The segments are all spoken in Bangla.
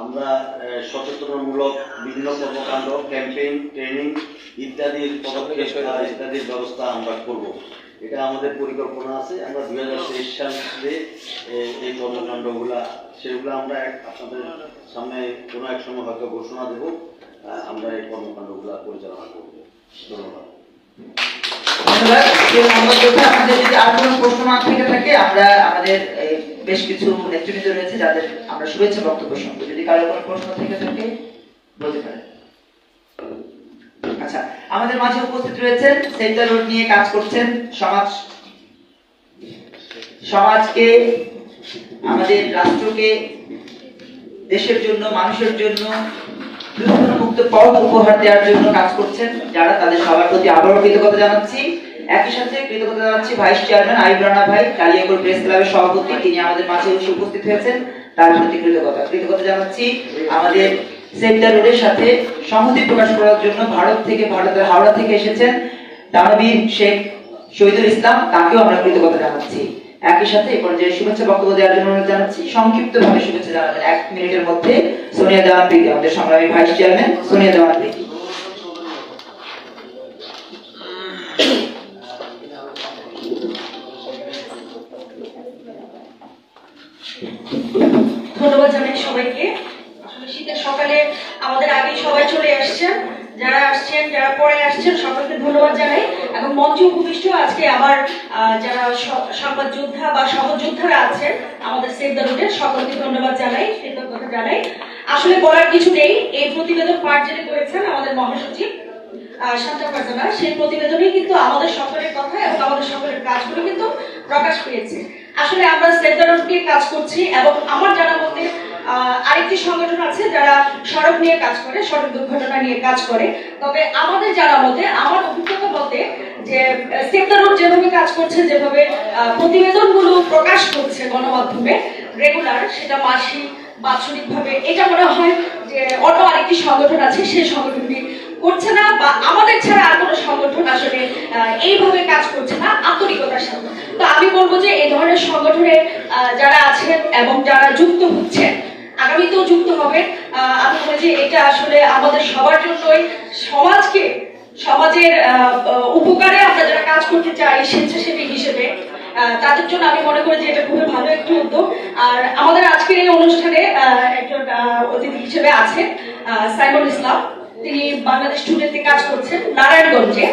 আমরা সচেতনমূলক বিভিন্ন কর্মকাণ্ড ক্যাম্পেইন ট্রেনিং ইত্যাদির পদক্ষেপ ইত্যাদির ব্যবস্থা আমরা করব। এটা আমাদের পরিকল্পনা আছে। আমরা দুই হাজার তেইশ সালে এ- এই কর্মকাণ্ডগুলা সেগুলো আমরা এক- আপনাদের সামনে কোনো এক সময় হয়তো ঘোষণা দেব। আমরা এই কর্মকাণ্ডগুলা পরিচালনা করব। ধন্যবাদ। আমাদের যদি আর কোনো প্রশ্ন না থেকে থাকে আমরা আমাদের এই, বেশ কিছু নেতৃবৃন্দ রয়েছে যাদের আমরা শুভেচ্ছা বক্তব্য শুনব যদি কারও কোনো প্রশ্ন থেকে থাকে বলতে পারেন। আচ্ছা আমাদের মাঝে উপস্থিত রয়েছেন, সেন্টার রোড নিয়ে কাজ করছেন সমাজ, সমাজকে, আমাদের রাষ্ট্রকে, দেশের জন্য, মানুষের জন্য দুর্ঘটনা মুক্ত পথ উপহার দেওয়ার জন্য কাজ করছেন যারা, তাদের সবার প্রতি আবারও কৃতজ্ঞতা জানাচ্ছি। একই সাথে কৃতজ্ঞতা জানাচ্ছি ভাইস চেয়ারম্যান আইব রানা ভাই কালিয়াকোট প্রেস ক্লাবের সভাপতি, তিনি আমাদের মাঝে এসে উপস্থিত হয়েছেন। তার প্রতি কৃতজ্ঞতা। কৃতজ্ঞতা জানাচ্ছি আমাদের সেন্টার রোডের সাথে সংহতি প্রকাশ করার জন্য ভারত থেকে ভারতের হাওড়া থেকে এসেছেন দানবীর শেখ শহীদুল ইসলাম। তাকেও আমরা কৃতজ্ঞতা জানাচ্ছি। একই সাথে এই পর্যায়ে শুভেচ্ছা বক্তব্য দেওয়ার জন্য অনুরোধ জানাচ্ছি সংক্ষিপ্ত ভাবে শুভেচ্ছা জানাবেন। এক মিনিটের মধ্যে সোনিয়া দেওয়ান আমাদের সংগ্রামী ভাইস চেয়ারম্যান সোনিয়া দেওয়ান প্রীতি ধন্যবাদ জানাই সবাইকে। আসলে শীতের সকালে আমাদের আগে সবাই চলে আসছেন। যারা আসছেন, যারা পরে আসছেন, সকলকে ধন্যবাদ জানাই। এবং মঞ্চে উপবিষ্ট আজকে আমার যারা সংবাদ যোদ্ধা বা সহযোদ্ধারা আছেন, আমাদের সেভ দ্য রোডের সকলকে ধন্যবাদ জানাই, কৃতজ্ঞতা জানাই। আসলে বলার কিছু নেই, এই প্রতিবেদন পাঠ যেটা করেছেন, আমাদের মহাসচিব শান্তা ফারজানা, সেই প্রতিবেদনে কিন্তু আমাদের সকলের কথা এবং আমাদের সকলের কাজগুলো কিন্তু প্রকাশ পেয়েছে। আসলে আমরা সেন্টার নিয়ে কাজ করছি এবং আমার জানা মতে আরেকটি সংগঠন আছে যারা সড়ক নিয়ে কাজ করে, সড়ক দুর্ঘটনা নিয়ে কাজ করে। তবে আমাদের যারা মতে আমার অভিজ্ঞতা মতে যে সেক্টর যেভাবে কাজ করছে, যেভাবে প্রতিবেদনগুলো প্রকাশ করছে গণমাধ্যমে রেগুলার সেটা মাসিক বাৎসরিক ভাবে এটা মনে হয় যে অন্য আরেকটি সংগঠন আছে সেই সংগঠনটি করছে না বা আমাদের ছাড়া আর কোনো সংগঠন আসলে এইভাবে কাজ করছে না আন্তরিকতার সাথে। তো আমি বলব যে এই ধরনের সংগঠনে যারা আছেন এবং যারা যুক্ত হচ্ছেন আগামীতেও যুক্ত হবে আমি যে এটা আসলে আমাদের সবার জন্যই। সমাজকে সমাজের উপকারে আমরা যারা কাজ করতে চাই স্বেচ্ছাসেবী হিসেবে তাদের জন্য আমি মনে করি যে এটা খুবই ভালো একটি উদ্যোগ। আর আমাদের আজকের এই অনুষ্ঠানে একজন অতিথি হিসেবে আহ, সাইমুল ইসলাম। তিনি বাংলাদেশ স্টুডেন্টে কাজ করছেন নারায়ণগঞ্জে।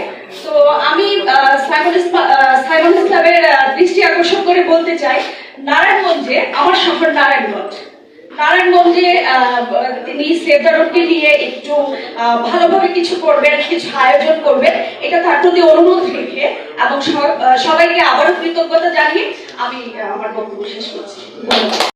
তো আমি আহ, সাইমুল ইসলামের দৃষ্টি আকর্ষণ করে বলতে চাই নারায়ণগঞ্জে আমার শহর নারায়ণগঞ্জ। নারায়ণগঞ্জে আহ, তিনি সেদারকে নিয়ে একটু ভালোভাবে কিছু করবেন কিছু আয়োজন করবেন এটা তার প্রতি অনুরোধ রেখে এবং সবাইকে আবারও কৃতজ্ঞতা জানিয়ে আমি আমার বক্তব্য শেষ করছি।